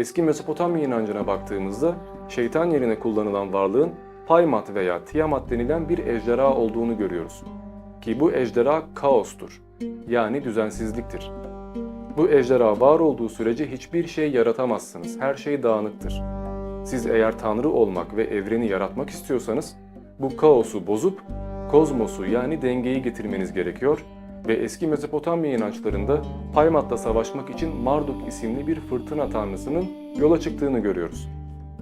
Eski Mezopotamya inancına baktığımızda şeytan yerine kullanılan varlığın Paymat veya Tiamat denilen bir ejderha olduğunu görüyoruz. Ki bu ejderha kaostur. Yani düzensizliktir. Bu ejderha var olduğu sürece hiçbir şey yaratamazsınız. Her şey dağınıktır. Siz eğer tanrı olmak ve evreni yaratmak istiyorsanız bu kaosu bozup kozmosu yani dengeyi getirmeniz gerekiyor ve eski Mezopotamya inançlarında Paymat'la savaşmak için Marduk isimli bir fırtına tanrısının yola çıktığını görüyoruz.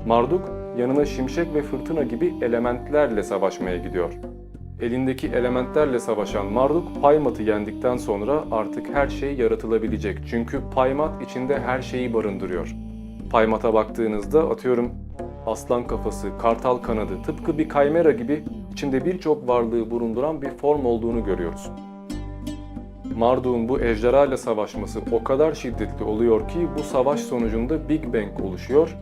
Marduk yanına şimşek ve fırtına gibi elementlerle savaşmaya gidiyor. Elindeki elementlerle savaşan Marduk Paymat'ı yendikten sonra artık her şey yaratılabilecek. Çünkü Paymat içinde her şeyi barındırıyor. Paymat'a baktığınızda atıyorum aslan kafası, kartal kanadı, tıpkı bir kaymera gibi içinde birçok varlığı bulunduran bir form olduğunu görüyoruz. Marduk'un bu ejderha ile savaşması o kadar şiddetli oluyor ki bu savaş sonucunda Big Bang oluşuyor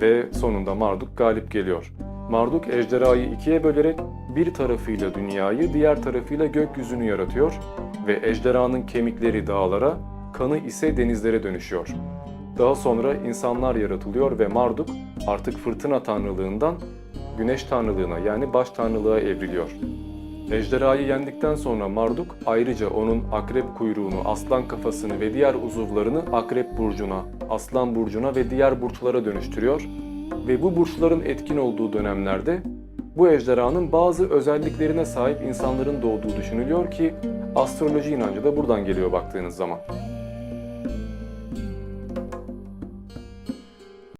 ve sonunda Marduk galip geliyor. Marduk ejderhayı ikiye bölerek bir tarafıyla dünyayı, diğer tarafıyla gökyüzünü yaratıyor ve ejderhanın kemikleri dağlara, kanı ise denizlere dönüşüyor. Daha sonra insanlar yaratılıyor ve Marduk artık fırtına tanrılığından güneş tanrılığına yani baş tanrılığa evriliyor. Ejderhayı yendikten sonra Marduk ayrıca onun akrep kuyruğunu, aslan kafasını ve diğer uzuvlarını akrep burcuna, aslan burcuna ve diğer burçlara dönüştürüyor ve bu burçların etkin olduğu dönemlerde bu ejderhanın bazı özelliklerine sahip insanların doğduğu düşünülüyor ki astroloji inancı da buradan geliyor baktığınız zaman.